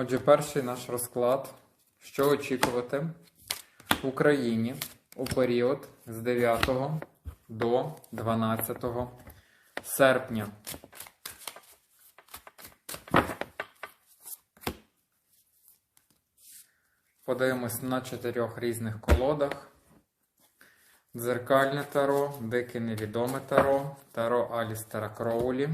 Отже, перший наш розклад. Що очікувати в Україні у період з 9 до 12 серпня. Подивимось на чотирьох різних колодах. Дзеркальне таро, дике невідоме таро, таро Алістера Кроулі.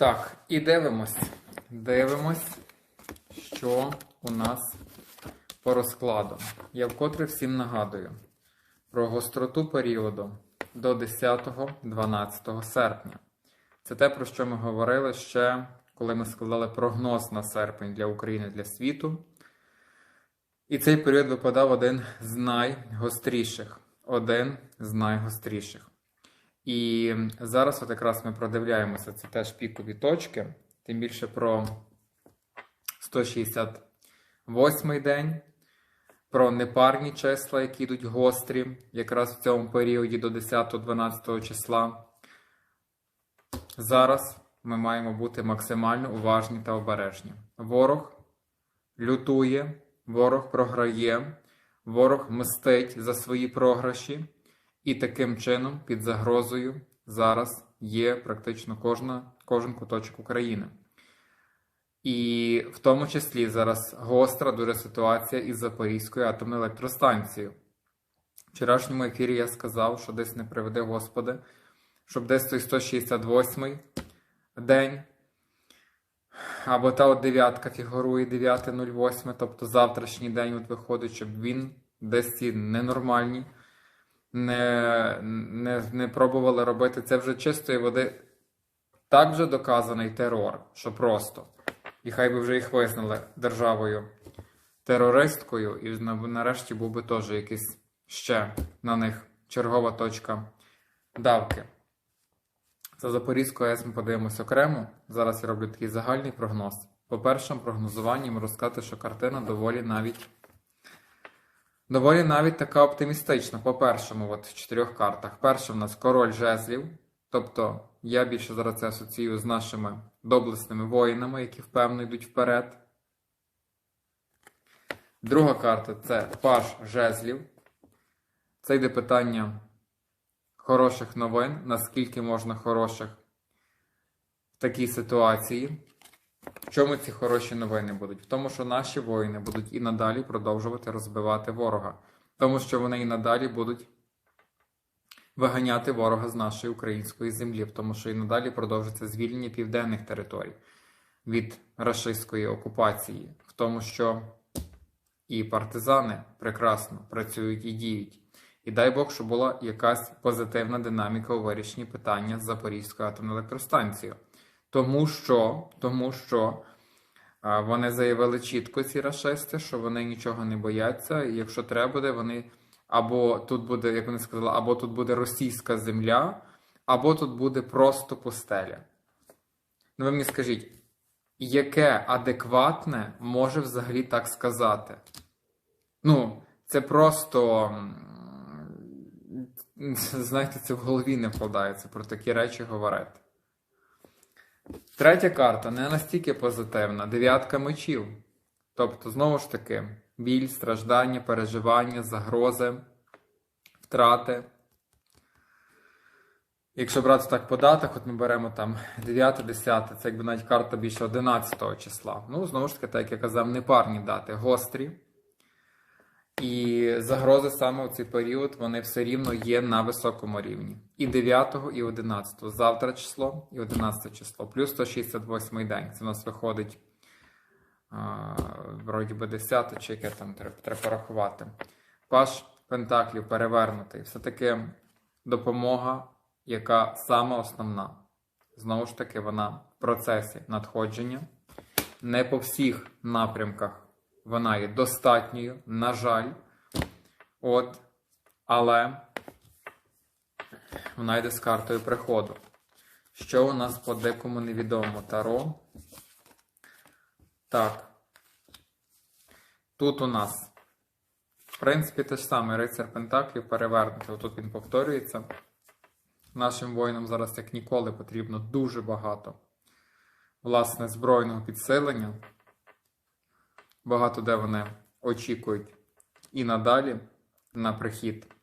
Так, і дивимось. Дивимось, що у нас по розкладу. Я вкотре всім нагадую про гостроту періоду до 10-12 серпня. Це те, про що ми говорили ще, коли ми складали прогноз на серпень для України для світу. І цей період випадав один з найгостріших. Один з найгостріших. І зараз, от якраз ми продивляємося, це теж пікові точки, тим більше про 168 день, про непарні числа, які йдуть гострі, якраз в цьому періоді до 10-12 числа. Зараз ми маємо бути максимально уважні та обережні. Ворог лютує, ворог програє, ворог мстить за свої програші. І таким чином, під загрозою, зараз є практично кожна, кожен куточок України. І в тому числі зараз гостра дуже ситуація із Запорізькою атомною електростанцією. В вчорашньому ефірі я сказав, що десь не приведе Господи, щоб десь той 168-й день, або та от дев'ятка фігурує 9.08, тобто завтрашній день от виходить, щоб він десь ці ненормальні не, не, не пробували робити це вже чистої води. Так вже доказаний терор, що просто. І хай би вже їх визнали державою терористкою, і нарешті був би теж якийсь ще на них чергова точка давки. За Запорізьку АЕС ми подивимося окремо. Зараз я роблю такий загальний прогноз. По першому прогнозуванні можу сказати, що картина доволі навіть. Доволі навіть така оптимістична. По першому, от в чотирьох картах. Перша в нас король жезлів. Тобто я більше зараз це асоціюю з нашими доблесними воїнами, які впевнено йдуть вперед. Друга карта це паж жезлів. Це йде питання хороших новин. Наскільки можна хороших в такій ситуації. В чому ці хороші новини будуть? В тому, що наші воїни будуть і надалі продовжувати розбивати ворога, тому, що вони і надалі будуть виганяти ворога з нашої української землі, в тому, що і надалі продовжиться звільнення південних територій від рашистської окупації, в тому, що і партизани прекрасно працюють і діють. І дай Бог, щоб була якась позитивна динаміка у вирішенні питання з Запорізькою атомною електростанцією. Тому що тому що вони заявили чітко ці расисти, що вони нічого не бояться, і якщо треба буде, вони або тут буде, як вони сказали, або тут буде російська земля, або тут буде просто пустеля. Ну, ви мені скажіть, яке адекватне може взагалі так сказати? Ну, це просто. Знаєте, це в голові не вкладається про такі речі говорити. Третя карта не настільки позитивна. Дев'ятка мечів. Тобто, знову ж таки, біль, страждання, переживання, загрози, втрати. Якщо брати так по датах, от ми беремо там 9, 10, це якби навіть карта більше 11 числа. Ну, знову ж таки, так як я казав, непарні дати, гострі. І загрози саме у цей період вони все рівно є на високому рівні. І 9, і 11. Завтра число, і 11 число, плюс 168 день. Це у нас виходить а, вроді би 10 чи яке там треба, треба порахувати. Паш Пентаклів перевернутий. Все-таки допомога, яка саме основна. Знову ж таки, вона в процесі надходження. Не по всіх напрямках вона є достатньою, на жаль. От, але вона йде з картою приходу. Що у нас по декому невідомо Таро? Так. Тут у нас, в принципі, те ж саме рицар Пентаклів перевернутий. Отут він повторюється. Нашим воїнам зараз, як ніколи, потрібно дуже багато власне збройного підсилення. Багато де вони очікують і надалі на прихід.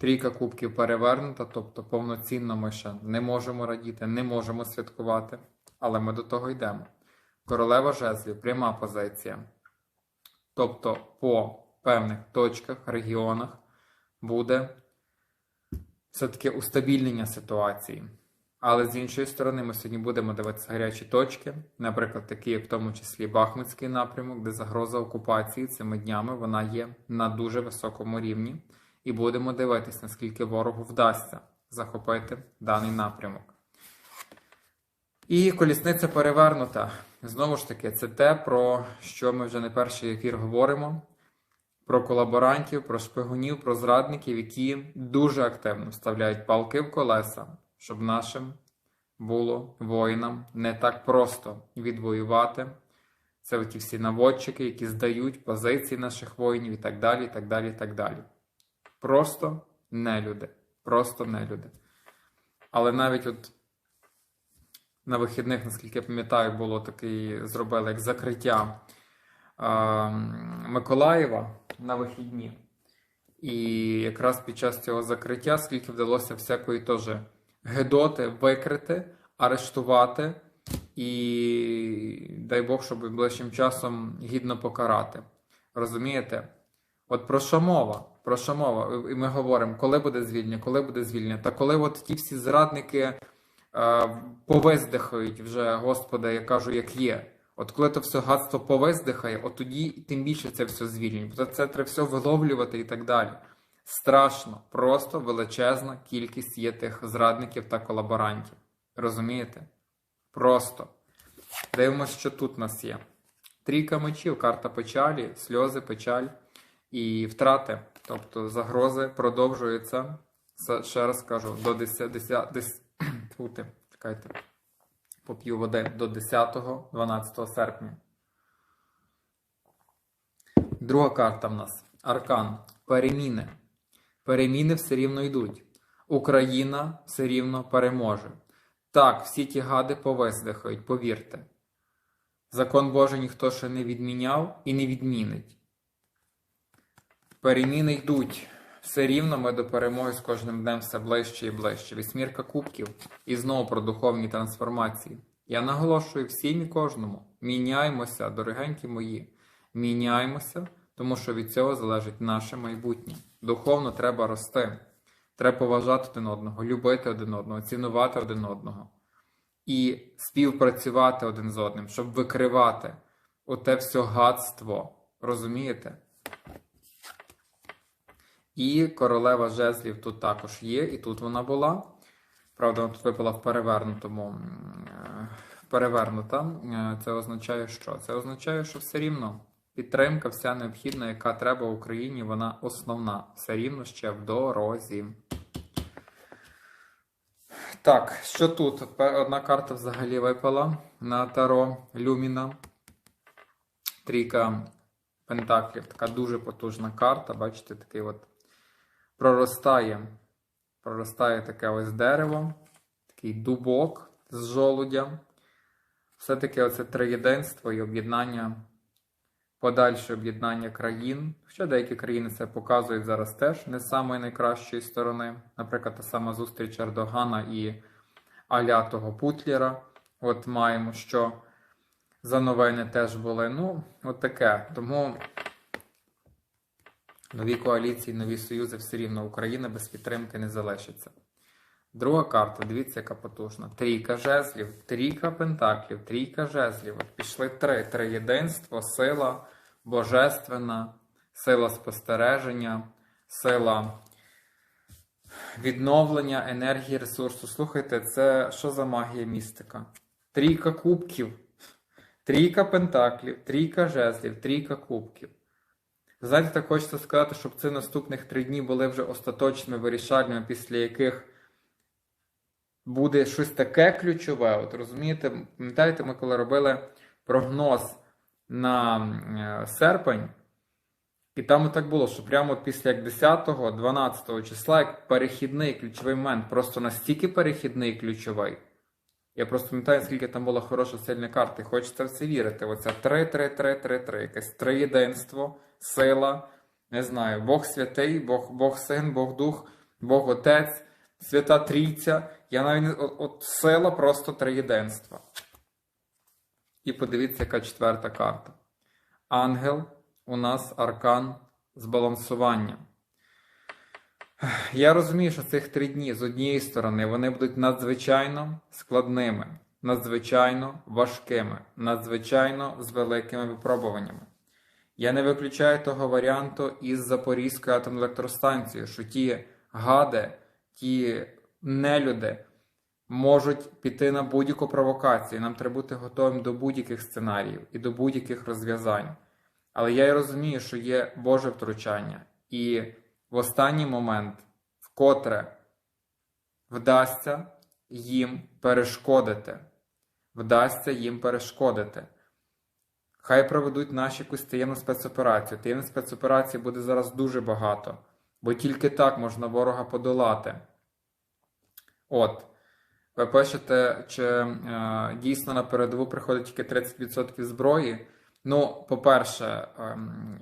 Трійка кубків перевернута, тобто повноцінно ми ще не можемо радіти, не можемо святкувати, але ми до того йдемо. Королева жезлів пряма позиція. Тобто по певних точках, регіонах буде все-таки устабільнення ситуації. Але з іншої сторони, ми сьогодні будемо дивитися гарячі точки, наприклад, такі, як в тому числі Бахмутський напрямок, де загроза окупації цими днями вона є на дуже високому рівні. І будемо дивитися, наскільки ворогу вдасться захопити даний напрямок. І колісниця перевернута. Знову ж таки, це те, про що ми вже не перший ефір говоримо: про колаборантів, про шпигунів, про зрадників, які дуже активно вставляють палки в колеса, щоб нашим було воїнам не так просто відвоювати. Це оті всі наводчики, які здають позиції наших воїнів і так далі. і так далі, і так далі. Просто не люди. Просто не люди. Але навіть от на вихідних, наскільки я пам'ятаю, було такий, зробили як закриття е, Миколаєва на вихідні. І якраз під час цього закриття, скільки вдалося всякої теж гедоти викрити, арештувати і дай Бог, щоб ближчим часом гідно покарати. Розумієте? От про що мова? Про що мова? І ми говоримо, коли буде звільнення, коли буде звільнення. Та коли от ті всі зрадники е, повиздихають вже, Господи, я кажу, як є. От коли то все гадство повиздихає, от тоді тим більше це все звільнення. Бо це треба все виловлювати і так далі. Страшно, просто величезна кількість є тих зрадників та колаборантів. Розумієте? Просто. Дивимося, що тут у нас є. Трійка мечів, карта печалі, сльози, печаль і втрати. Тобто загрози продовжуються. Ще раз кажу, до 10, 10, 10 тьфу чекайте, поп'ю води до 10-12 серпня. Друга карта в нас аркан. Переміни. Переміни все рівно йдуть. Україна все рівно переможе. Так, всі ті гади повиздихають, повірте. Закон Божий ніхто ще не відміняв і не відмінить. Переміни йдуть. Все рівно ми до перемоги з кожним днем все ближче і ближче. Вісьмірка кубків і знову про духовні трансформації. Я наголошую всім і кожному: міняймося, дорогенькі мої, міняймося, тому що від цього залежить наше майбутнє. Духовно треба рости. Треба поважати один одного, любити один одного, цінувати один одного і співпрацювати один з одним, щоб викривати оте все гадство. Розумієте? І королева жезлів тут також є, і тут вона була. Правда, вона тут випала в перевернутому. Перевернута. Це означає що? Це означає, що все рівно підтримка, вся необхідна, яка треба Україні, вона основна. Все рівно ще в дорозі. Так, що тут? Одна карта взагалі випала на Таро Люміна. Трійка Пентаклів. Така дуже потужна карта. Бачите, такий от проростає. Проростає таке ось дерево, такий дубок з жолудя. Все-таки оце триєдинство і об'єднання, подальше об'єднання країн. Хоча деякі країни це показують зараз теж не самої найкращої сторони. Наприклад, та сама зустріч Ердогана і Аля того Путлера. От маємо, що за новини теж були. Ну, от таке. Тому нові коаліції, нові союзи все рівно Україна без підтримки не залишиться. Друга карта, дивіться, яка потужна. Трійка жезлів, трійка пентаклів, трійка жезлів. От пішли три. Триєдинство, сила божественна, сила спостереження, сила відновлення енергії ресурсу. Слухайте, це що за магія містика? Трійка кубків, трійка пентаклів, трійка жезлів, трійка кубків. Знаєте, так хочеться сказати, щоб ці наступних три дні були вже остаточними вирішальними, після яких буде щось таке ключове. От розумієте, пам'ятаєте, ми коли робили прогноз на е, серпень, і там так було, що прямо після як 10-12 числа, як перехідний ключовий момент, просто настільки перехідний ключовий. Я просто пам'ятаю, скільки там була хороша сильна карта, і хочеться в це вірити. Оця 3-3-3-3-3, якесь триєдинство, сила, не знаю, Бог святий, Бог, Бог син, Бог дух, Бог Отець, Свята Трійця. Я навіть от, от сила просто триєдинства. І подивіться, яка четверта карта. Ангел у нас аркан збалансування. Я розумію, що цих три дні з однієї сторони вони будуть надзвичайно складними, надзвичайно важкими, надзвичайно з великими випробуваннями. Я не виключаю того варіанту із Запорізькою атомною електростанцією, що ті гади, ті нелюди можуть піти на будь-яку провокацію. Нам треба бути готовим до будь-яких сценаріїв і до будь-яких розв'язань. Але я й розумію, що є Боже втручання. І в останній момент, вкотре вдасться їм перешкодити. Вдасться їм перешкодити. Хай проведуть наші якусь таємну спецоперацію. Таємних спецоперацій буде зараз дуже багато, бо тільки так можна ворога подолати. От. Ви пишете, чи е, дійсно на передову приходить тільки 30% зброї. Ну, по-перше,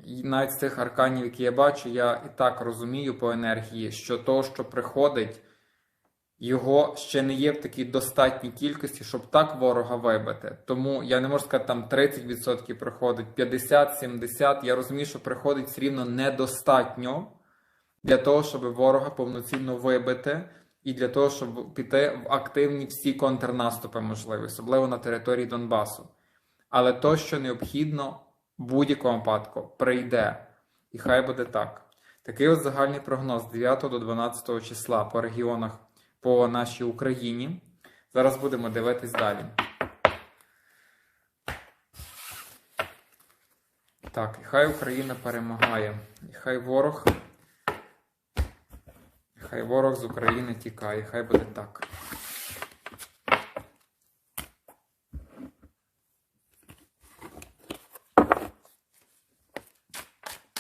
і навіть з тих арканів, які я бачу, я і так розумію по енергії, що то, що приходить, його ще не є в такій достатній кількості, щоб так ворога вибити. Тому я не можу сказати, там 30% приходить, 50, 70%. Я розумію, що приходить все рівно недостатньо для того, щоб ворога повноцінно вибити, і для того, щоб піти в активні всі контрнаступи можливі, особливо на території Донбасу. Але то, що необхідно, в будь-якому випадку прийде. І хай буде так. Такий от загальний прогноз 9 до 12 числа по регіонах по нашій Україні. Зараз будемо дивитись далі. Так, і хай Україна перемагає. І хай ворог. Хай ворог з України тікає, хай буде так.